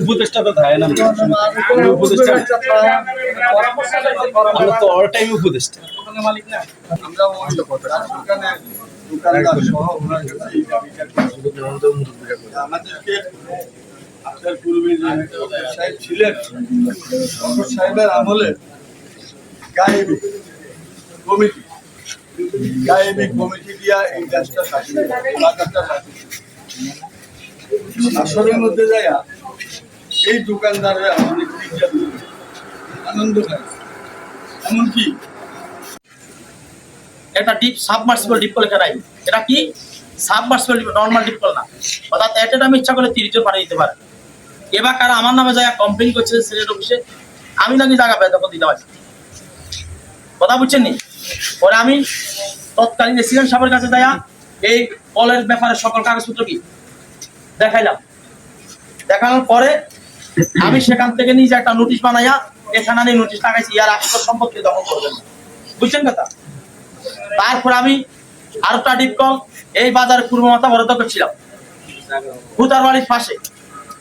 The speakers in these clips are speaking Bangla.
উপদেষ্টা তো থাকে না উপদেষ্টা তো অল টাইম উপদেষ্টা। আমাদেরকে সাহেব ছিলেন ডক্টর সাহেবের আমলে গায়েবী কমিটি দিয়া এই শাসিত আসরের মধ্যে এই দোকানদাররা অনেক আনন্দ খায় এমনকি এটা ডিপ সাবমার্সিবল ডিপ কল এটা কি? সাবমার্সিবল নর্মাল ডিপ কল না। অর্থাৎ ইচ্ছা তিরিশ জন দিতে পারে। এবার কারা আমার নামে যায় কমপ্লেন করছে সিলেট অফিসে, আমি নাকি জায়গা বেদখল দিতে পারছি কথা বুঝছেন নি? পরে আমি তৎকালীন এসিডেন্ট সাহেবের কাছে যাইয়া এই কলের ব্যাপারে সকল কাগজপত্র কি? দেখাইলাম। দেখানোর পরে আমি সেখান থেকে নিজে একটা নোটিশ বানাইয়া এখানে আমি নোটিশ লাগাইছি, ইয়ার আসল সম্পত্তি দখল করবেন। বুঝছেন কথা? তারপর আমি আরেকটা ডিপ কল এই বাজারে পূর্ব মাথা বরাদ্দ করছিলাম। ভূতার বাড়ির পাশে।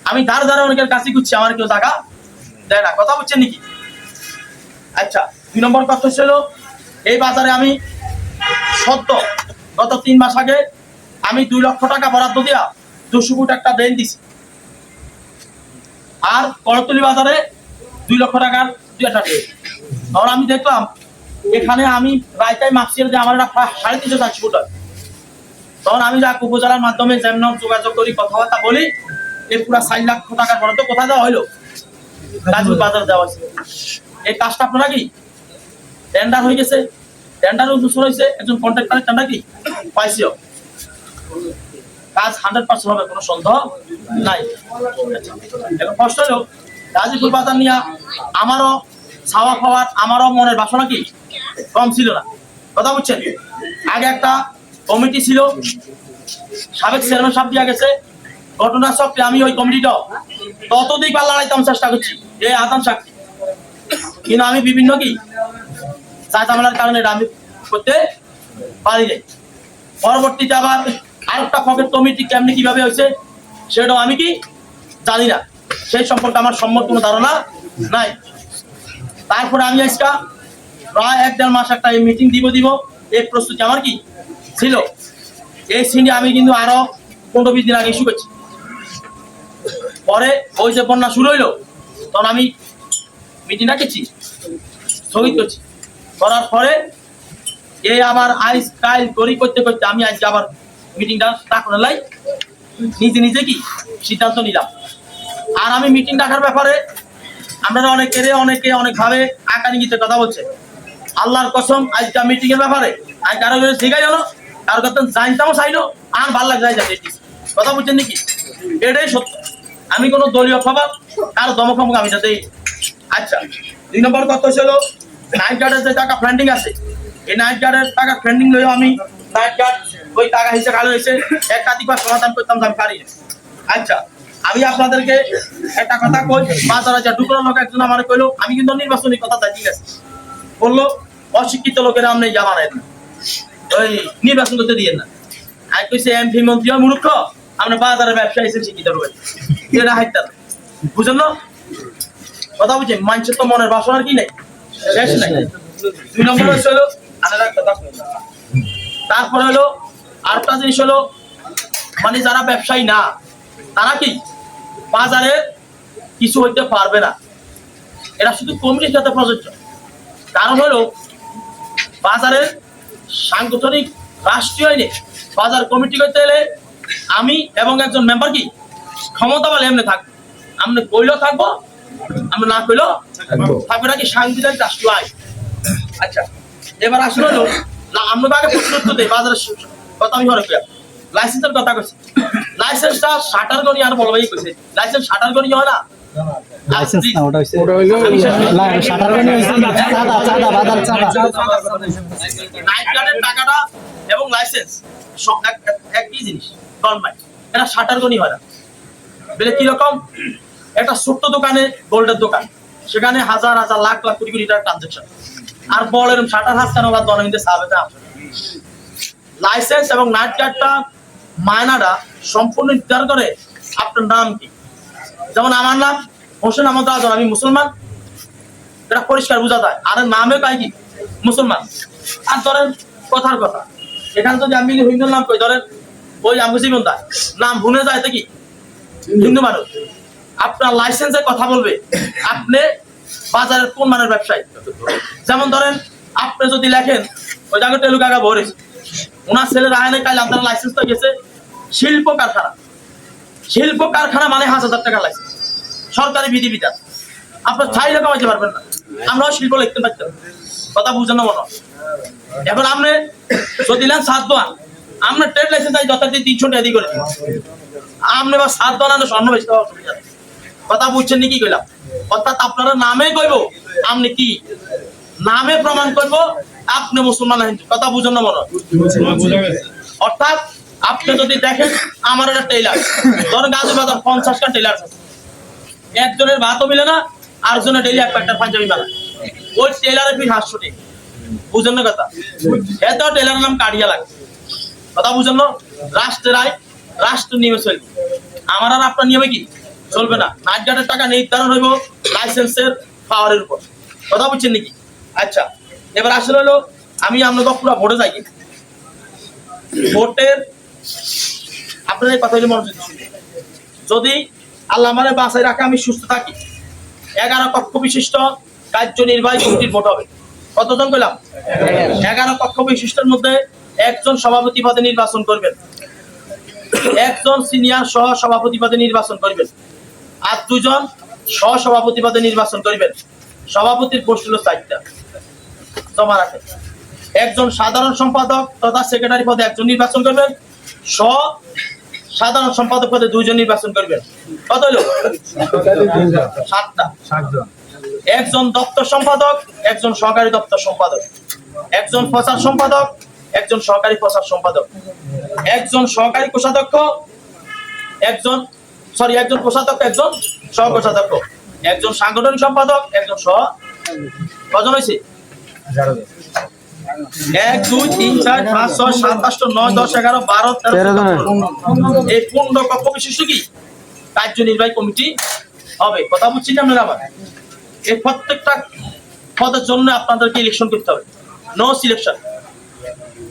আমি ধারে ধারে অনেকের কাছে ঘুরছি, আমার কেউ টাকা দেয় না। কথা বুঝছেন নাকি? আচ্ছা দুই নম্বর কথা ছিল এই বাজারে আমি সদ্য গত তিন মাস আগে আমি দুই লক্ষ টাকা বরাদ্দ দিয়া দুশো ফুট একটা ড্রেন দিছি। আর করতলি বাজারে দুই লক্ষ টাকার দুই একটা আমি দেখলাম, এখানে আমি রায়তাই মাপছিল যে আমার একটা সাড়ে তিনশো চারশো ফুট হয়। আমি যা উপজেলার মাধ্যমে যেমন যোগাযোগ করি, কথাবার্তা বলি, এই পুরো ষাট লাখ টাকার বরাদ্দ কোথায় দেওয়া হইল? গাজীপুর বাজার দেওয়া হয়েছে। এই কাজটা আপনারা কি? টেন্ডার হয়ে গেছে। টেন্ডারও দূষণ হয়েছে একজন কন্ট্রাক্টরের টেন্ডার কি? পাইছিও। কাজ হান্ড্রেড পার্সেন্ট হবে, কোনো সন্দেহ নাই। এখন কষ্ট হলো, গাজীপুর বাজার নিয়ে আমারও ছাওয়া খাওয়ার, আমারও মনের বাসনা কি? কম ছিল না। কথা বুঝছেন? আগে একটা কমিটি ছিল, সাবেক চেয়ারম্যান সাহেব দিয়া গেছে ঘটনা চক্রে আমি ওই কমিটিটা ততদিক পাল্লা লড়াইতাম চেষ্টা করছি এই আদাম সাক্ষী। কিন্তু আমি বিভিন্ন কি চা চামলার কারণে আমি করতে পারি নাই। পরবর্তীতে আবার আরেকটা পকেট কমিটি কেমনি কীভাবে হয়েছে, সেটাও আমি কি জানি না। সেই সম্পর্কে আমার সম্মত কোনো ধারণা নাই। তারপরে আমি আজকা প্রায় এক দেড় মাস একটা এই মিটিং দিব দিব, এই প্রস্তুতি আমার কি ছিল। এই সিনে আমি কিন্তু আরও পনেরো বিশ দিন আগে ইস্যু করছি। পরে ওই যে বন্যা শুরু হইল, তখন আমি মিটিং রাখেছি স্থগিত করছি। করার পরে এই আমার আইস কাইল করি করতে করতে আমি আজকে আবার মিটিংটা ডাকার লাই, নিজে নিজে কি সিদ্ধান্ত নিলাম। আর আমি মিটিং ডাকার ব্যাপারে আমরা অনেকের অনেকে অনেকভাবে ইঙ্গিতে কথা বলছে। আল্লাহর কসম, আজকে মিটিং এর ব্যাপারে আজ কারও কাছে শিখাই হলো, কারও কাছে জানতাম চাইলো, আর ভালো লাগে যাই যাবে কথা বুঝছেন নাকি? এটাই সত্য। আমি কোনো দলীয় খবর কারও দমকমক আমি যাতে আচ্ছা দুই নম্বর কথা ছিল নাইট গার্ডের যে টাকা ফ্রেন্ডিং আছে, এই নাইট গার্ডের টাকা ফ্রেন্ডিং লইও আমি নাইট গার্ড ওই টাকা হিসেবে ভালো হয়েছে, একটা দিকবার সমাধান করতাম আমি পারি না। আচ্ছা আমি আপনাদেরকে একটা কথা কই, বাজারে যা ঢুকলো লোক একজন আমার কইলো, আমি কিন্তু নির্বাচনী কথা তাই ঠিক আছে। বলল, অশিক্ষিত লোকেরা আপনি জামা নেন ওই নির্বাচন করতে দিয়ে না। আর কইছে, এমপি মন্ত্রী মূর্খ, আমরা বাজারে ব্যবসা হিসেবে শিক্ষিত হবে এটা হাইতে বুঝেন না? কথা বুঝছেন? মানুষের তো মনের বাসনার কি নেই? শেষ নাই। দুই নম্বর হলো আলাদা কথা তারপরে হলো আরেকটা জিনিস হলো মানে যারা ব্যবসায়ী না তারা কি বাজারে কিছু হইতে পারবে না? এরা শুধু কমিটির সাথে প্রযোজ্য। কারণ হলো বাজারের সাংগঠনিক রাষ্ট্রীয় আইনে বাজার কমিটি করতে গেলে আমি এবং একজন মেম্বার কি ক্ষমতা বলে এমনি থাকব। আমরা কইলেও থাকব আমরা না কইলেও থাকবে। নাকি সাংবিধানিক রাষ্ট্রীয় আইন। আচ্ছা এবার আসলে হলো না আমরা আগে প্রশ্ন উত্তর দেই বাজারের কথা আমি লাইসেন্সের কথা কইছি লাইসেন্সটা শাটার গনি আর বলবাই কইছে লাইসেন্স শাটার গনি হয় না? লাইসেন্স না ওটা হইছে আমি শেষ করি। শাটার গানি হইছে চাঁদা চাঁদা বাজার চাঁদা নাইট গার্ডের টাকাটা এবং লাইসেন্স সব এক- এক- একই জিনিস গভর্নমেন্ট এটা শাটার গনি হয় না। বেলে একটা ছোট্ট দোকানে গোল্ডের দোকান। সেখানে হাজার হাজার লাখ লাখ কোটি কোটি টাকার ট্রানজেকশন আর বড় এরকম শাটার হাত কেন বা দনমিতে সাবেতে আসে লাইসেন্স এবং নাইট গার্ডটা মায়নাটা সম্পূর্ণ নির্ধারণ করে। আপনার নাম কি? যেমন আমার নাম হোসেন আহমদ রাজন, আমি মুসলমান। এটা পরিষ্কার বোঝা যায়। আর নামে কয় কি? মুসলমান। আর ধরেন কথার কথা। এখানে যদি আমি হিন্দুর নাম কই, ধরেন ওই আমি জীবন দা, নাম ভুলে যায় কি? হিন্দু মানুষ। আপনার লাইসেন্সে কথা বলবে। আপনি বাজারের কোন মানের ব্যবসায়ী? যেমন ধরেন আপনি যদি লেখেন, ওই জায়গায় টেলু ভরিস ওনার ছেলের আয়নে কাল আপনার লাইসেন্স তো গেছে শিল্প কারখানা। শিল্প কারখানা মানে হাজার হাজার টাকা লাইসেন্স সরকারি বিধিবিধান। আপনার চাইলে কমাইতে পারবেন না। আমরাও শিল্প লিখতে পারতাম। কথা বুঝেন না মনে। এখন আপনি যদি নেন সাত দোয়ান, আপনার ট্রেড লাইসেন্স আছে যথারীতি তিনশো টাকা দিয়ে করে। আপনি বা সাত দোয়ান আনলে স্বর্ণ বেশি কথা বুঝছেন নি কি কইলাম? অর্থাৎ আপনারা নামে কইব, আপনি কি? নামে প্রমাণ করব আপনি মুসলমান হিন্দু। কথা বুঝেন না মনে। অর্থাৎ আপনি যদি দেখেন, আমার একটা টেইলার ধরেন গাজী বাজার পঞ্চাশটা টেইলার আছে। একজনের ভাতও মিলে না আর জনের ডেলি এক প্যাকটা পাঞ্জাবি মেলা ওই টেলারের ফির হাতশো টাকা। বুঝেন না কথা? এত টেলারের নাম কাটিয়া লাগে। কথা বুঝেন না? রাষ্ট্রের আয় রাষ্ট্র নিয়মে চলবে। আমার আর আপনার নিয়মে কি? চলবে না। নাইটগার্ডের টাকা নির্ধারণ হইব লাইসেন্সের পাওয়ারের উপর। কথা বুঝছেন নাকি? আচ্ছা। এবার আসলে হলো, আমি আপনাকে পুরো ভোটে যাই। ভোটের আপনার এই কথা হইলে মনোযোগ যদি আল্লাহ মানে বাসায় রাখে, আমি সুস্থ থাকি। এগারো কক্ষ বিশিষ্ট কার্যনির্বাহী কমিটির ভোট হবে। কতজন পেলাম? এগারো কক্ষ বিশিষ্টের মধ্যে একজন সভাপতি পদে নির্বাচন করবেন। একজন সিনিয়র সহ সভাপতি পদে নির্বাচন করবেন। আর দুজন সহ সভাপতি পদে নির্বাচন করবেন। সভাপতির পোস্ট হলো চারটা। জমা রাখেন একজন সাধারণ সম্পাদক তথা সেক্রেটারি পদে একজন নির্বাচন করবেন সহ সাধারণ সম্পাদক পদে দুইজন নির্বাচন করবেন। কত হলো সাতটা। একজন দপ্তর সম্পাদক একজন সহকারী দপ্তর সম্পাদক। একজন প্রচার সম্পাদক একজন সহকারী প্রচার সম্পাদক। একজন সহকারী কোষাধ্যক্ষ একজন সরি একজন কোষাধ্যক্ষ একজন সহ কোষাধ্যক্ষ একজন সাংগঠনিক সম্পাদক একজন সহ কজন হয়েছে এক দুই তিন চার পাঁচ ছয় সাত আট নয় দশ এগারো বারো তেরো এই পূর্ণ কক্ষ বিশিষ্ট কি কার্যনির্বাহী কমিটি হবে কথা এই প্রত্যেকটা পদের জন্য আপনাদেরকে ইলেকশন করতে হবে নো সিলেকশন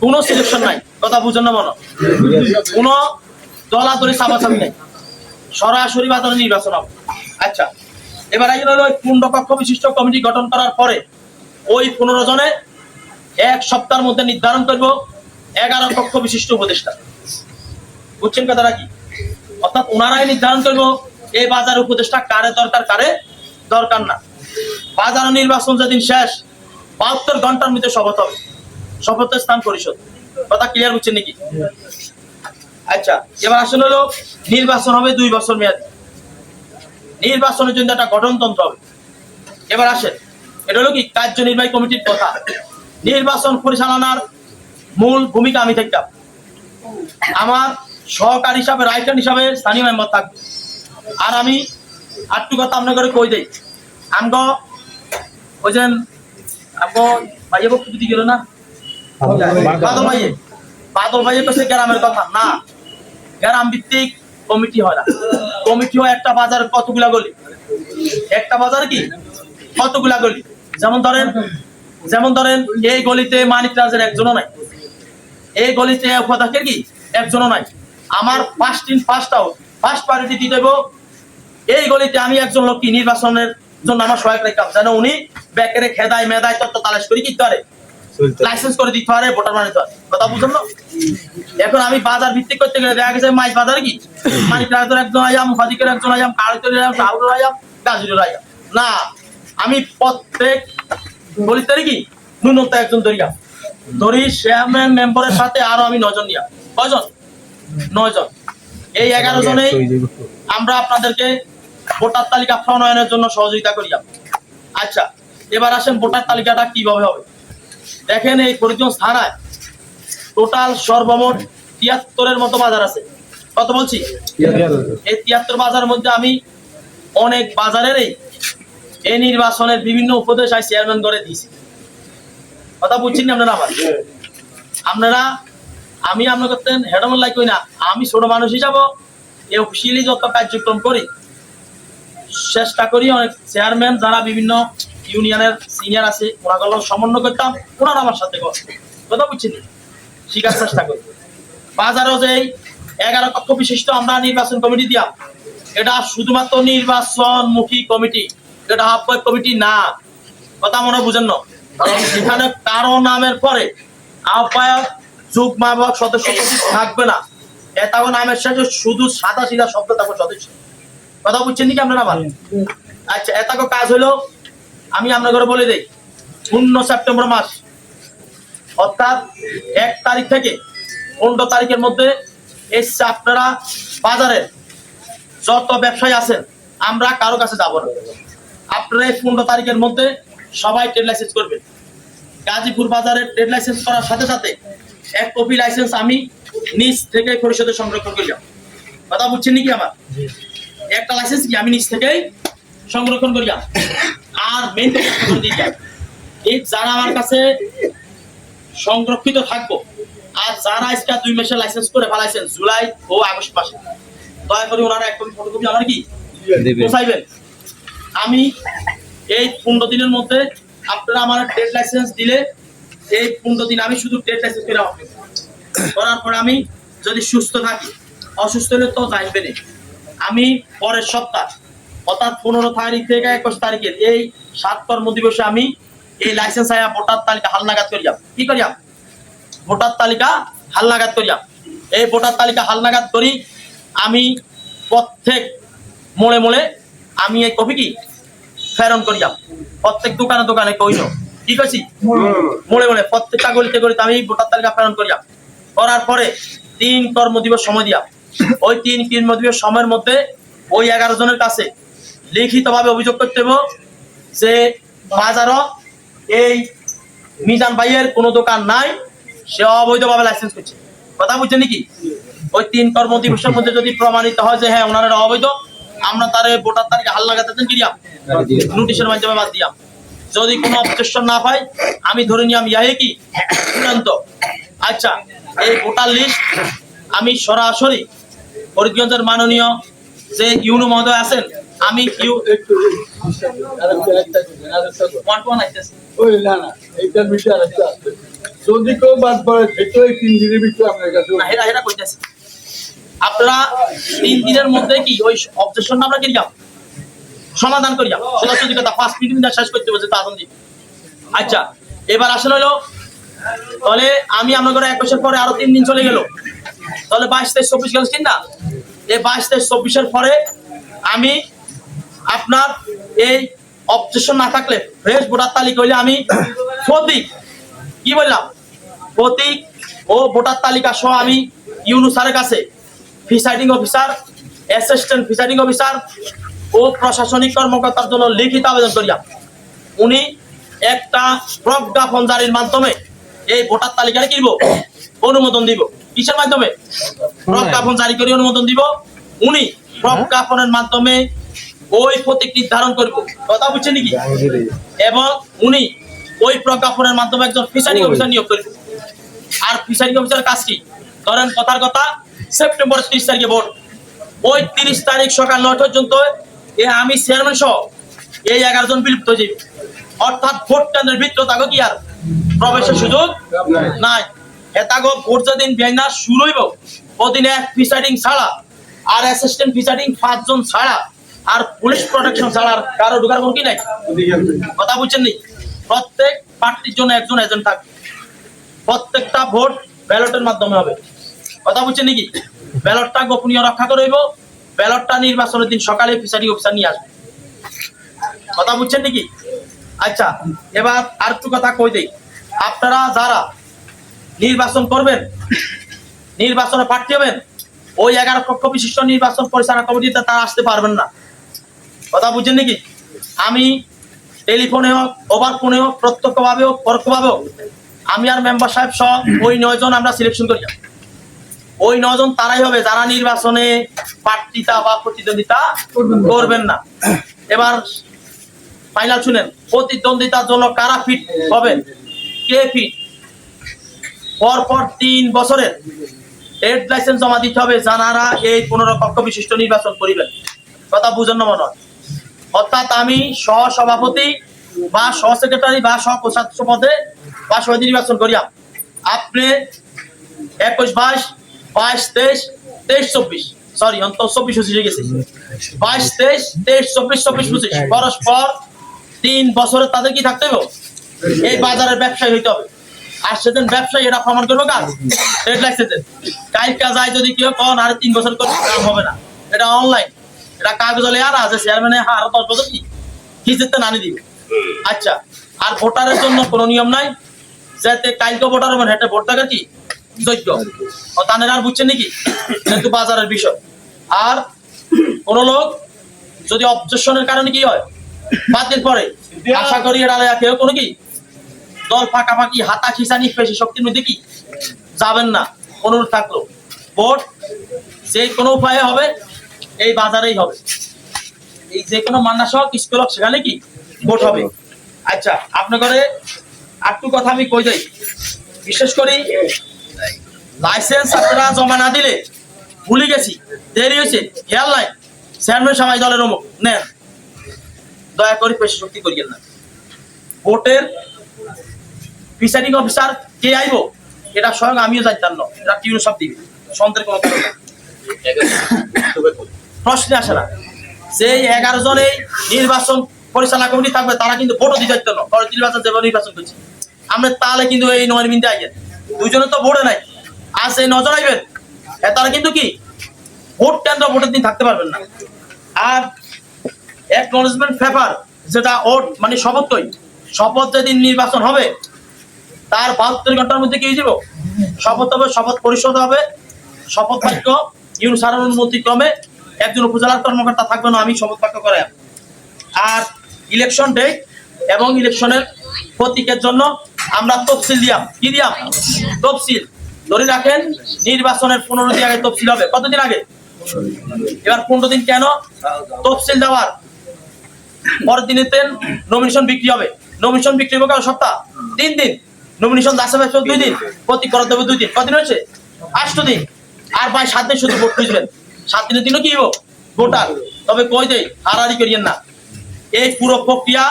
কোনো সিলেকশন নাই কথা বুঝেন না মনে কোনো দলাদলি চাপাচাপি নাই সরাসরি বাজারে নির্বাচন হবে আচ্ছা এবার আগে হলো পূর্ণ কক্ষ বিশিষ্ট কমিটি গঠন করার পরে ওই পনেরো জনে এক সপ্তাহের মধ্যে নির্ধারণ করব এগারো কক্ষ বিশিষ্ট উপদেষ্টা। বুঝছেন কথাটা কি? অর্থাৎ ওনারাই নির্ধারণ করব এই বাজার উপদেষ্টা কারে দরকার কারে দরকার না। বাজার নির্বাচন যেদিন শেষ, বাহাত্তর ঘণ্টার মধ্যে শপথ হবে। শপথের স্থান পরিষদ কথা ক্লিয়ার বুঝছেন নাকি? আচ্ছা এবার আসলে হলো নির্বাচন হবে দুই বছর মেয়াদি। নির্বাচনের জন্য একটা গঠনতন্ত্র হবে। এবার আসেন। এটা হলো কি কার্যনির্বাহী কমিটির কথা। নির্বাচন পরিচালনার মূল ভূমিকা আমি থাকতাম। আমার সহকার হিসাবে রাইটার হিসাবে স্থানীয় মেম্বার থাকবে। আর আমি আটটু কথা আপনার করে কই দেই। আমগ ওই যে, আমগ ভাইয়ে বক্তব্য গেল না? বাদল ভাইয়ে। বাদল ভাইয়ে কাছে গ্রামের কথা। না, গ্রাম ভিত্তিক কমিটি হয় না। কমিটি হয় একটা বাজার কতগুলা গলি? একটা বাজার কি? কতগুলা গলি? যেমন ধরেন যেমন ধরেন এই গলিতে মানিক রাজের একজনও নাই। এই গলিতে উপধাকের কি? একজনও নাই। আমার first in first out first priority দিতে হইব এই গলিতে আমি একজন লোক কি নির্বাচনের জন্য আমার সহায়ক রাখতাম যেন উনি ব্যাকেরে খেদায় মেদায় তত্ত্ব তালাশ করে কি করে লাইসেন্স করে দিতে পারে ভোটার বানাতে পারে। কথা বুঝুন না? এখন আমি বাজার ভিত্তিক করতে গেলে দেখা গেছে মাইজ বাজার কি? মানিক রাজের একজন আয়াম ফাদিকের একজন আয়াম কালকের আয়াম শাহুর আয়াম গাজুরের আয়াম না আমি প্রত্যেক গলিতে কি? ন্যূনতম একজন দরিয়া ধরি চেয়ারম্যান মেম্বারের সাথে আরও আমি নজন নিয়া। কয়জন? নয়জন। এই এগারো জনেই আমরা আপনাদেরকে ভোটার তালিকা প্রণয়নের জন্য সহযোগিতা করি আচ্ছা এবার আসেন ভোটার তালিকাটা কীভাবে হবে? দেখেন এই ফরিদগঞ্জ থানায় টোটাল সর্বমোট তিয়াত্তরের মতো বাজার আছে। কত বলছি? এই তিয়াত্তর বাজারের মধ্যে আমি অনেক বাজারেরই এই নির্বাচনের বিভিন্ন উপদেশ আই চেয়ারম্যান করে দিয়েছি। কথা বুঝছেন আপনারা আমার আপনারা, আমি আপনার করতেন হেডমন লাইক না, আমি ছোট মানুষ হিসাবে এই অফিসিয়ালি যত কার্যক্রম করি, চেষ্টা করি অনেক চেয়ারম্যান যারা বিভিন্ন ইউনিয়নের সিনিয়র আছে ওনাগুলো সমন্বয় করতাম, ওনারা আমার সাথে। কথা বুঝছেন শিকার চেষ্টা করি। বাজারও যে এগারো কক্ষ বিশিষ্ট আমরা নির্বাচন কমিটি দিয়াম, এটা শুধুমাত্র নির্বাচনমুখী কমিটি এটা আহ্বায়ক কমিটি না। কথা মনে বুঝেন না। কারণ এখানে কারও নামের পরে আহ্বায়ক আহ্বায়ক সদস্য থাকবে না। এটা নামের শুধু সাদা সিধা শব্দ থাকবে সদস্য। কথা বুঝছেন নাকি আপনারা আমার? আচ্ছা এটাকে কাজ হলো, আমি বলে দেই শূন্য সেপ্টেম্বর মাস, অর্থাৎ এক তারিখ থেকে পনেরো তারিখের মধ্যে এসছে আপনারা বাজারে যত ব্যবসায়ী আছেন, আমরা কারও কাছে যাব না। আপনারা এই পনেরো তারিখের মধ্যে সবাই ট্রেড লাইসেন্স করবেন। গাজীপুর বাজারে ট্রেড লাইসেন্স করার সাথে সাথে এক কপি লাইসেন্স আমি নিজ থেকে পরিষদে সংরক্ষণ করলাম কথা বুঝছেন নাকি আমার? একটা লাইসেন্স কি আমি নিজ থেকেই সংরক্ষণ করিলাম আর মেন এই যারা আমার কাছে সংরক্ষিত থাকব আর যারা আজকে দুই মাসের লাইসেন্স করে ফেলাইছেন জুলাই ও আগস্ট মাসে দয়া করে ওনারা এক কপি ফটোকপি আমার কি? পৌঁছাইবেন আমি এই পনেরো দিনের মধ্যে আপনারা আমার ট্রেড লাইসেন্স দিলে এই পনেরো দিন আমি শুধু ট্রেড লাইসেন্স করে রাখব করার পর আমি যদি সুস্থ থাকি, অসুস্থ হলে তো জানবে না। আমি পরের সপ্তাহ, অর্থাৎ পনেরো তারিখ থেকে একুশ তারিখের এই সাত কর্ম দিবসে আমি এই লাইসেন্স আয়া ভোটার তালিকা হালনাগাদ করিয়াম কি করিয়াম ভোটার তালিকা হালনাগাদ করিয়াম এই ভোটার তালিকা হালনাগাদ করি আমি প্রত্যেক মোড়ে মোড়ে আমি এই কপি কি প্রেরণ করিয়াম প্রত্যেক দোকানে দোকানে কইল। কি কইছি? মোড়ে মোড়ে প্রত্যেকটা গলিতে গলিতে আমি ভোটার তালিকা প্রেরণ করিয়াম করার পরে তিন কর্মদিবস সময় দিয়া, ওই তিন কর্মদিবস সময়ের মধ্যে ওই এগারো জনের কাছে লিখিতভাবে অভিযোগ করতে যে বাজারও এই মিজান ভাইয়ের কোনো দোকান নাই, সে অবৈধভাবে লাইসেন্স করছে। কথা বুঝছেন নাকি? ওই তিন কর্মদিবসের মধ্যে যদি প্রমাণিত হয় যে হ্যাঁ ওনারা অবৈধ আমরা তার ভোটার তারিখে হাল লাগাতে কিরিয়াম নোটিশের মাধ্যমে বাদ দিয়াম। যদি কোনো অবজেকশন না পাই আমি ধরে নিয়াম ইয়াহে কি? চূড়ান্ত। আচ্ছা এই ভোটার লিস্ট আমি সরাসরি ফরিদগঞ্জের মাননীয় যে ইউনু মহোদয় আছেন আমি ইউ। যদি কেউ বাদ পড়ে তিন দিনের ভিতরে আপনার কাছে আপনারা তিন দিনের মধ্যে কি ওই অবজেকশনটা আমরা কিরিয়াম সমাধান করিয়াম সোজাসুজি কথা পাঁচ মিনিট শেষ করতে বলছে দি আচ্ছা এবার আসলে হলো, তাহলে আমি আপনার ঘরে এক বছর পরে আরও তিন দিন চলে গেল। তাহলে বাইশ, তেইশ, চব্বিশ গেল ঠিক না এই বাইশ, তেইশ, চব্বিশের পরে আমি আপনার এই অবজেকশন না থাকলে ফ্রেশ ভোটার তালিকা হইলে আমি প্রতীক, কি বললাম? প্রতীক ও ভোটার তালিকা সহ আমি ইউনু স্যারের কাছে presiding officer assistant presiding officer ও প্রশাসনিক কর্মকর্তার জন্য লিখিত আবেদন করিয়া উনি একটা প্রজ্ঞাপন জারির মাধ্যমে এই ভোটার তালিকাটা কিনব অনুমোদন দিব। কিসের মাধ্যমে? প্রজ্ঞাপন জারি করে অনুমোদন দিব। উনি প্রজ্ঞাপনের মাধ্যমে ওই প্রতীক নির্ধারণ করব। কথা বুঝছেন নাকি? এবং উনি ওই প্রজ্ঞাপনের মাধ্যমে একজন ফিশারিং অফিসার নিয়োগ করবে। আর ফিশারিং অফিসার কাজ কি? ধরেন কথার কথা সেপ্টেম্বর তিরিশ তারিখে ভোট। ওই তিরিশ তারিখ সকাল নটা পর্যন্ত এ আমি চেয়ারম্যান সহ এই এগারো জন বিলুপ্ত যাবে অর্থাৎ ভোট কেন্দ্রের ভিতরে তাকে কি আর? প্রবেশের সুযোগ নাই। এতাগো ভোট যেদিন বেঙ্গা শুরু হইব, ওদিন এক ফিসাইডিং ছাড়া আর অ্যাসিস্ট্যান্ট ফিসাইডিং পাঁচজন ছাড়া আর পুলিশ প্রোটেকশন ছাড়া কারও ঢুকার কোনো কি নাই? কথা বুঝছেন নি? প্রত্যেক পার্টির জন্য একজন এজেন্ট থাকবে। প্রত্যেকটা ভোট ব্যালটের মাধ্যমে হবে। কথা বুঝছেন নাকি? ব্যালটটা গোপনীয় রক্ষা করে হইব। ব্যালটটা নির্বাচনের দিন সকালে ফিসারি অফিসার নিয়ে আসবে। কথা বুঝছেন নাকি? আচ্ছা এবার আর একটু কথা কই দেই। আপনারা যারা নির্বাচন করবেন, নির্বাচনে প্রার্থী হবেন, ওই এগারো কক্ষ বিশিষ্ট নির্বাচন পরিচালনা কমিটিতে তারা আসতে পারবেন না। কথা বুঝছেন নাকি? আমি টেলিফোনে হোক, ওভার ফোনে হোক, প্রত্যক্ষভাবে হোক, পরোক্ষভাবে হোক, আমি আর মেম্বার সাহেব সহ ওই নয়জন আমরা সিলেকশন করি। ওই নজন তারাই হবে, যারা নির্বাচনে প্রার্থিতা বা প্রতিদ্বন্দ্বিতা করবেন না। এবার ফাইনাল শুনেন, প্রতিদ্বন্দ্বিতার জন্য কারা ফিট হবেন? কে ফিট পরপর তিন বছরের ট্রেড লাইসেন্স জমা দিতে হবে, জানারা এই পনেরো কক্ষ বিশিষ্ট নির্বাচন করিবেন। কথা বুঝেন না মনে অর্থাৎ আমি সহ সভাপতি বা সহ সেক্রেটারি বা সহ কোষাধ্যক্ষ পদে বা সমিতি নির্বাচন করিয়াম আপনি একুশ বাইশ তেইশ তেইশ, চব্বিশ। সরি অন্ত চব্বিশ গেছে। তেইশ তেইশ, চব্বিশ চব্বিশ পঁচিশ। পরস্পর তিন বছরে তাদের কি থাকতে হবে এই বাজারের ব্যবসায়ী হইতে হবে। আর সেদিন ব্যবসায়ী এটা প্রমাণ কাজ যায় যদি কেউ কন, আর তিন বছর কাম হবে না। এটা অনলাইন এটা কাগজ আর আছে চেয়ারম্যানে আরও দশ বছর কি? কিস্তিতে নানি দিবে। আচ্ছা আর ভোটারের জন্য কোনো নিয়ম নাই? যাতে কালকে ভোটার হবেন, হেঁটে ভোট থাকার কি? যোগ্য। ও তানের আর বুঝছেন নাকি? যেহেতু বাজারের বিষয়। আর কোন লোক যদি অবজেকশনের কারণে কি হয়? বাতিল পরে। আশা করি এটা কেউ কোনো কি? দল ফাঁকাফাঁকি হাতা খিসানি পেশি শক্তির মধ্যে কি? যাবেন না। অনুরোধ থাকল। ভোট যে কোনো উপায়ে হবে, এই বাজারেই হবে। এই যে কোনো মান্নাসহ স্কুল হোক, সেখানে কি? ভোট হবে। আচ্ছা আপনাদের একটু কথা আমি কই যাই। বিশেষ করে লাইসেন্স আপনারা জমা না দিলে ভুলে গেছি, দেরি হয়েছে, খেয়াল নাই। চেয়ারম্যান সবাই দলের অমুক, নেন। দয়া করে পেশি শক্তি করিয়েন না। ভোটের প্রিসাইডিং অফিসার কে আইব, এটা স্বয়ং আমিও জানতাম না, এটা টিউন সব দিবে সন্দের কোনো প্রশ্নে আসে না। সেই এগারো জন নির্বাচন পরিচালনা কমিটি থাকবে, তারা কিন্তু ভোটও দিতে না। নির্বাচন যেভাবে নির্বাচন করছি। আমরা তাহলে কিন্তু এই নয় মিনিটে আইবেন দুজনে তো ভোটে নাই। আর সেই নজর আইবেন তারা কিন্তু কি? ভোট কেন্দ্র ভোটের দিন থাকতে পারবেন না। আর একনলেজমেন্ট পেপার যেটা ওট মানে শপথই শপথ যেদিন নির্বাচন হবে, তার বাহাত্তর ঘণ্টার মধ্যে কি যাব? শপথ হবে, শপথ পরিষদ হবে, শপথ বাক্য ইউন সারের অনুমতি ক্রমে একজন উপজেলার কর্মকর্তা থাকবে না, আমি শপথ বাক্য করে আর ইলেকশন ডেট এবং ইলেকশনের প্রতীকের জন্য আমরা তফসিল দিয়াম কি দিয়াম তফসিল। ধরে রাখেন, নির্বাচনের পনেরো দিন আগে তফসিল হবে। কতদিন আগে? এবার পনেরো দিন কেন? তফসিল দেওয়ার পরের দিনেতে নমিনেশন বিক্রি হবে। নমিনেশন বিক্রি হবে কারও সপ্তাহ। তিন দিন। নমিনেশন দাসে বাসে দুই দিন। প্রতি করাতে হবে দুই দিন। কদিন হচ্ছে আষ্ট দিন। আর ভাই সাত দিন শুধু ভোট খুঁজবেন। সাত দিনের দিনও কি হব ভোটার। তবে কই দেই? হারাহারি করিয়েন না। এই পুরো প্রক্রিয়া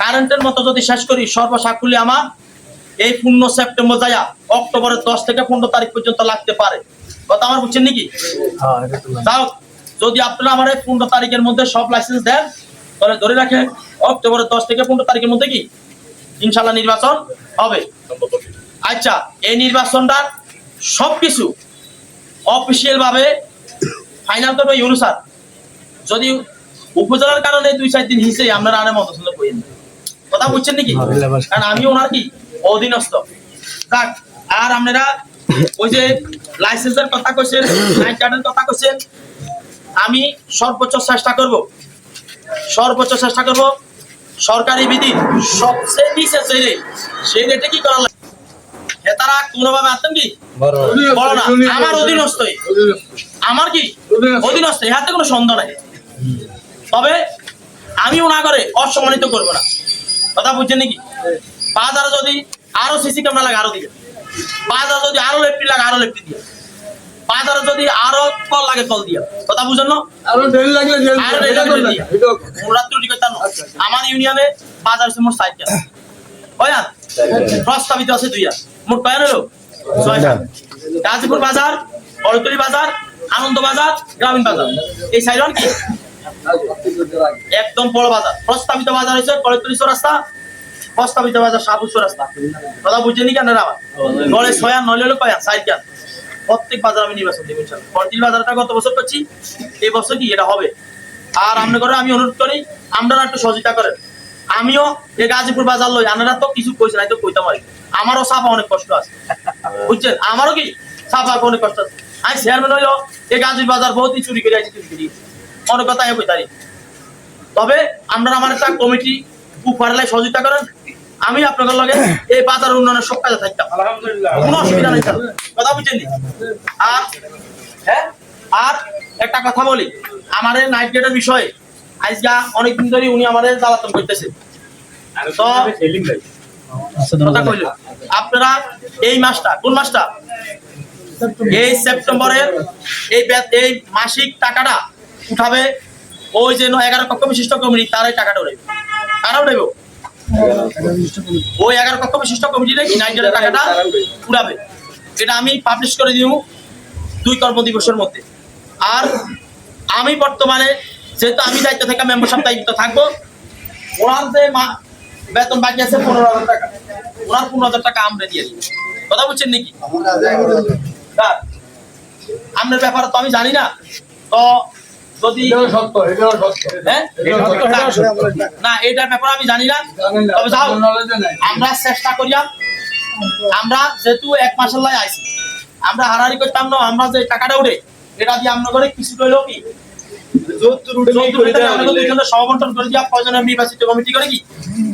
কারেন্টের মতো যদি শেষ করি সর্বসাকুল্যে আমার। এই পূর্ণ সেপ্টেম্বর যায়া অক্টোবরের দশ থেকে পনেরো তারিখ পর্যন্ত লাগতে পারে। কথা আমার বুঝছেন নাকি? যাও যদি আপনারা আমার এই পনেরো তারিখের মধ্যে সব লাইসেন্স দেন তাহলে ধরে রাখেন অক্টোবরের দশ থেকে পনেরো তারিখের মধ্যে কি? ইনশাল্লাহ নির্বাচন হবে। আচ্ছা এই নির্বাচনটার সবকিছু অফিসিয়াল ভাবে ফাইনাল করবে ইউনুসার যদি উপজেলার কারণে দুই চার দিন হিসেবে আপনারা আনে মতপছন্দ করেন কথা বুঝছেন নাকি? কারণ আমি ওনার কি? অধীনস্থ। যাক আর আপনারা ওই যে লাইসেন্সের কথা কইছেন লাইন কার্ডের কথা কইছেন আমি সর্বোচ্চ চেষ্টা করব। সর্বোচ্চ চেষ্টা করব। সরকারি বিধি সবচেয়ে নিচে যে রেট সেই রেটে কি করা লাগে? তারা কোনোভাবে আসতেন কি? বড়। না। আমার অধীনস্থই। আমার কি? অধীনস্থ। ইহাতে কোনো সন্দেহ নাই। তবে আমি ওনা করে অসম্মানিত করব না। কথা বুঝছেন নাকি? বাজারে যদি আরও সিসি ক্যামেরা লাগে আরও দিবে বাজারে যদি আরও লেফটি লাগে আরও লেফটি দিয়ে বাজারে যদি আরও কল লাগে কল দিয়া। কথা বুঝেন না? আরও লাগলে আরও। মোরা ত্রুটি করতাম আমার ইউনিয়নে বাজার আছে মোট সাইড প্রস্তাবিত আছে দুইয়া মোট কয়ান হলো? গাজীপুর বাজার বড়তলি বাজার আনন্দ বাজার গ্রামীণ বাজার। এই সাইড কি? একদম বড় বাজার। প্রস্তাবিত বাজার হচ্ছে কলেজতলি রাস্তা, প্রস্তাবিত বাজার সাপুর রাস্তা। কথা বুঝছেন কেন আমার গড়ে ছয় আর নয় হলো কয়ান সাইড কেন প্রত্যেক বাজার আমি নির্বাচন দেবো ইনশাল্লাহ। বাজারটা গত বছর করছি, এই বছর কি এটা হবে? আর আপনার করে আমি অনুরোধ করি, আপনারা একটু সহযোগিতা করেন। আমিও এই গাজীপুর বাজার লই, আপনারা তো কিছু কইছেন নাই তো কইতাম আর আমারও সাফা অনেক কষ্ট আছে। বুঝছেন? আমারও কি সাফা অনেক কষ্ট আছে। আমি চেয়ারম্যান হইল, এই গাজীপুর বাজার বহুতই চুরি করে আইছি, চুরি করে। অনেক কথা আমি কইতারি তবে আমরা আমার একটা কমিটি উপহারলাই সহযোগিতা করেন। আমি আপনাদের লগে এই বাজার উন্নয়নের সব কাজে থাকতাম। কোনো অসুবিধা নেই স্যার। কথা বুঝছেন নি? আর হ্যাঁ? আর একটা কথা বলি। আমার নাইট গেটের বিষয়ে আজকে অনেকদিন ধরে উনি আমাদের জ্বালাতন করতেছে। তো কথা কইল। আপনারা এই মাসটা কোন মাসটা? এই সেপ্টেম্বরের এই এই মাসিক টাকাটা উঠাবে। ওই যে এগারো কক্ষ বিশিষ্ট কমিটি তার এই টাকাটা উঠাবে কারা উঠাবে ওই এগারো কক্ষ বিশিষ্ট কমিটি টাকাটা উড়াবে। এটা আমি পাবলিশ করে দিব দুই কর্মদিবসের মধ্যে। আর আমি বর্তমানে যেহেতু আমি দায়িত্ব থেকে মেম্বারশিপ দায়িত্ব থাকব ওনার যে বেতন বাকি আছে পনেরো হাজার টাকা। ওনার পনেরো হাজার টাকা আমরা দিয়ে দিই কথা বলছেন নাকি? আপনার ব্যাপারে তো আমি জানি না। তো যদি হ্যাঁ? না এটার ব্যাপারে আমি জানি না। তবে যাও। আমরা চেষ্টা আমরা যেহেতু এক মাসের লাই আইছি আমরা হারাহারি করতাম না আমরা যে টাকাটা উঠে এটা দিয়ে আমরা করে কিছু কইলো কি? করে দিয়া নির্বাচিত কমিটি করে কি?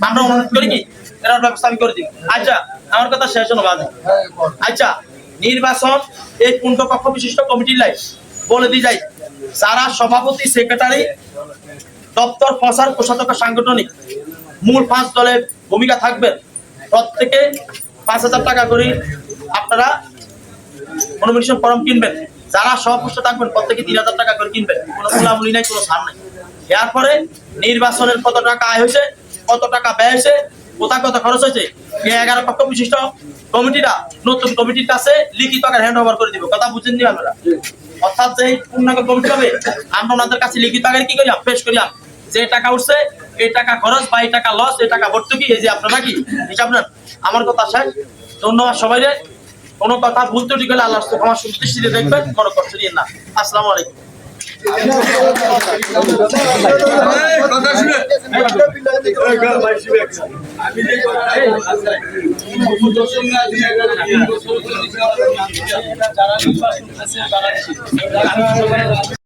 আমরা অনুরোধ করি কি? এটার ব্যবস্থা আমি করে দিই আচ্ছা আমার কথা শেষ হলো বাজে হ্যাঁ, আচ্ছা নির্বাচন এই পূর্ণ কক্ষ বিশিষ্ট কমিটির লাই বলে দিয়ে যাই। যারা সভাপতি, সেক্রেটারি, দপ্তর, প্রচার, কোষাধ্যক্ষ, সাংগঠনিক মূল পাঁচ দলে ভূমিকা থাকবেন প্রত্যেকে পাঁচ হাজার টাকা করে আপনারা অনুমিশন ফর্ম কিনবেন। যারা সভাপতি থাকবেন, প্রত্যেকে তিন হাজার টাকা করে কিনবেন। কোনো মূলামূলি নাই, কোনো ছাড় নাই। এরপরে নির্বাচনের কত টাকা আয় হয়েছে, কত টাকা ব্যয় হয়েছে কোথায় কত খরচ হয়েছে এগারো পক্ষ বিশিষ্ট কমিটিরা, নতুন কমিটির কাছে লিখিত আকার হ্যান্ড ওভার করে দিব। কথা বুঝেন নি আপনারা? অর্থাৎ যে পূর্ণাঙ্গ হবে, আমরা ওনাদের কাছে লিখিত আকারে কি করিলাম? পেশ করিলাম। যে টাকা উঠছে, এই টাকা খরচ বা এই টাকা লস এই টাকা ভর্তুকি, এই যে আপনারা কি? নেন আমার কথা শেষ ধন্যবাদ সবাই কোনো কথা ভুল ত্রুটি করলে আল্লাহ আমার সুদৃষ্টিতে দেখবেন, কোনো কষ্ট নিয়ে না। আসসালামু আলাইকুম। আমি